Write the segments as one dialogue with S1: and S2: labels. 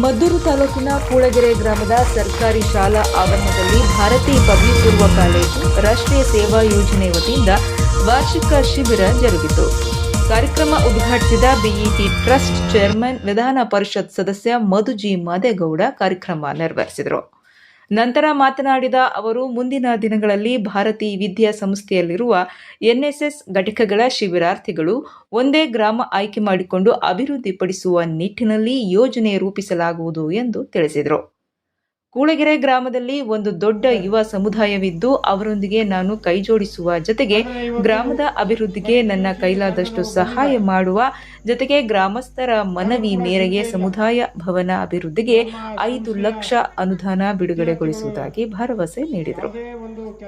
S1: ಮದ್ದೂರು ತಾಲೂಕಿನ ಕೂಳಗೆರೆ ಗ್ರಾಮದ ಸರ್ಕಾರಿ ಶಾಲಾ ಆವರಣದಲ್ಲಿ ಭಾರತೀಯ ಪದವಿ ಪೂರ್ವ ಕಾಲೇಜು ರಾಷ್ಟ್ರೀಯ ಸೇವಾ ಯೋಜನೆ ವತಿಯಿಂದ ವಾರ್ಷಿಕ ಶಿಬಿರ ಜರುಗಿತು. ಕಾರ್ಯಕ್ರಮ ಉದ್ಘಾಟಿಸಿದ ಬಿಇಟಿ ಟ್ರಸ್ಟ್ ಚೇರ್ಮನ್ ವಿಧಾನ ಪರಿಷತ್ ಸದಸ್ಯ ಮಧುಜಿ ಮಾದೇಗೌಡ ಕಾರ್ಯಕ್ರಮ ನೆರವೇರಿಸಿದರು. ನಂತರ ಮಾತನಾಡಿದ ಅವರು, ಮುಂದಿನ ದಿನಗಳಲ್ಲಿ ಭಾರತಿ ವಿದ್ಯಾಸಂಸ್ಥೆಯಲ್ಲಿರುವ ಎನ್ಎಸ್ಎಸ್ ಘಟಕಗಳ ಶಿಬಿರಾರ್ಥಿಗಳು ಒಂದೇ ಗ್ರಾಮ ಆಯ್ಕೆ ಮಾಡಿಕೊಂಡು ಅಭಿವೃದ್ಧಿಪಡಿಸುವ ನಿಟ್ಟಿನಲ್ಲಿ ಯೋಜನೆ ರೂಪಿಸಲಾಗುವುದು ಎಂದು ತಿಳಿಸಿದರು. ಕೂಳಗೆರೆ ಗ್ರಾಮದಲ್ಲಿ ಒಂದು ದೊಡ್ಡ ಯುವ ಸಮುದಾಯವಿದ್ದು ಅವರೊಂದಿಗೆ ನಾನು ಕೈಜೋಡಿಸುವ ಜೊತೆಗೆ ಗ್ರಾಮದ ಅಭಿವೃದ್ಧಿಗೆ ನನ್ನ ಕೈಲಾದಷ್ಟು ಸಹಾಯ ಮಾಡುವ ಜೊತೆಗೆ ಗ್ರಾಮಸ್ಥರ ಮನವಿ ಮೇರೆಗೆ ಸಮುದಾಯ ಭವನ ಅಭಿವೃದ್ಧಿಗೆ ಐದು ಲಕ್ಷ ಅನುದಾನ ಬಿಡುಗಡೆಗೊಳಿಸುವುದಾಗಿ ಭರವಸೆ ನೀಡಿದರು.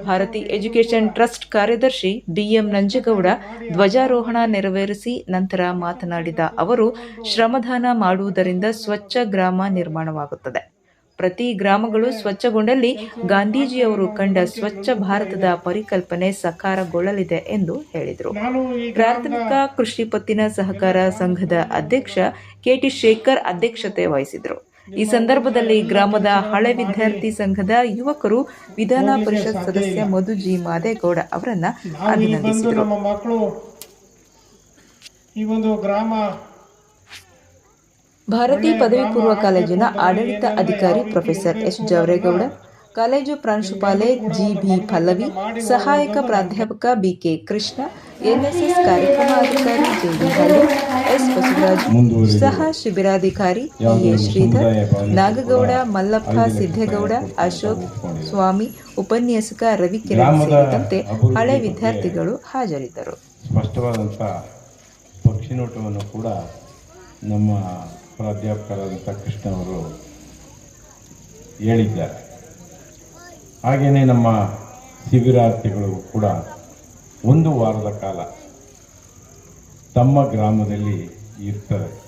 S1: ಭಾರತಿ ಎಜುಕೇಷನ್ ಟ್ರಸ್ಟ್ ಕಾರ್ಯದರ್ಶಿ ಬಿಎಂ ನಂಜೇಗೌಡ ಧ್ವಜಾರೋಹಣ ನೆರವೇರಿಸಿ ನಂತರ ಮಾತನಾಡಿದ ಅವರು ಶ್ರಮದಾನ ಮಾಡುವುದರಿಂದ ಸ್ವಚ್ಛ ಗ್ರಾಮ ನಿರ್ಮಾಣವಾಗುತ್ತದೆ. ಪ್ರತಿ ಗ್ರಾಮಗಳು ಸ್ವಚ್ಛಗೊಂಡಲ್ಲಿ ಗಾಂಧೀಜಿಯವರು ಕಂಡ ಸ್ವಚ್ಛ ಭಾರತದ ಪರಿಕಲ್ಪನೆ ಸಕಾರಗೊಳ್ಳಲಿದೆ ಎಂದು ಹೇಳಿದರು. ಪ್ರಾಥಮಿಕ ಕೃಷಿ ಪತ್ತಿನ ಸಹಕಾರ ಸಂಘದ ಅಧ್ಯಕ್ಷ ಕೆಟಿ ಶೇಖರ್ ಅಧ್ಯಕ್ಷತೆ ವಹಿಸಿದರು. ಈ ಸಂದರ್ಭದಲ್ಲಿ ಗ್ರಾಮದ ಹಳೆ ವಿದ್ಯಾರ್ಥಿ ಸಂಘದ ಯುವಕರು ವಿಧಾನ ಪರಿಷತ್ ಸದಸ್ಯ ಮಧುಜಿ ಮಾದೇಗೌಡ ಅವರನ್ನ ಅಭಿನಂದಿಸಿದರು.
S2: ಈ ಒಂದು ಗ್ರಾಮ
S1: ಭಾರತಿ ಪದವಿ ಪೂರ್ವ ಕಾಲೇಜಿನ ಆಡಳಿತ ಅಧಿಕಾರಿ ಪ್ರೊಫೆಸರ್ ಎಸ್ ಜವರೇಗೌಡ ಕಾಲೇಜು ಪ್ರಾಂಶುಪಾಲೆ ಜಿ ಬಿ ಪಲ್ಲವಿ ಸಹಾಯಕ ಪ್ರಾಧ್ಯಾಪಕ ಬಿಕೆ ಕೃಷ್ಣ ಎನ್ಎಸ್ಎಸ್ ಕಾರ್ಯಕ್ರಮಾಧಿಕಾರಿ ಡಿ ಹಳ್ಳಿ ಎಸ್ ಬಸವರಾಜ್ ಸಹ ಶಿಬಿರಾಧಿಕಾರಿ ಎ ಶ್ರೀಧರ್ ನಾಗಗೌಡ ಮಲ್ಲಪ್ಪ ಸಿದ್ದೇಗೌಡ ಅಶೋಕ್ ಸ್ವಾಮಿ ಉಪನ್ಯಾಸಕ ರವಿಕಿರಣ್ ಸೇರಿದಂತೆ ಹಳೆ ವಿದ್ಯಾರ್ಥಿಗಳು ಹಾಜರಿದ್ದರು.
S3: ಸ್ಪಷ್ಟವಾದಂಥ ಪಕ್ಷಿ ನೋಟವನ್ನು ಕೂಡ ನಮ್ಮ ಪ್ರಾಧ್ಯಾಪಕರಾದಂಥ ಕೃಷ್ಣ ಅವರು ಹೇಳಿದ್ದಾರೆ. ಹಾಗೆಯೇ ನಮ್ಮ ಶಿಬಿರಾರ್ಥಿಗಳು ಕೂಡ ಒಂದು ವಾರದ ಕಾಲ ತಮ್ಮ ಗ್ರಾಮದಲ್ಲಿ ಇರ್ತಾರೆ.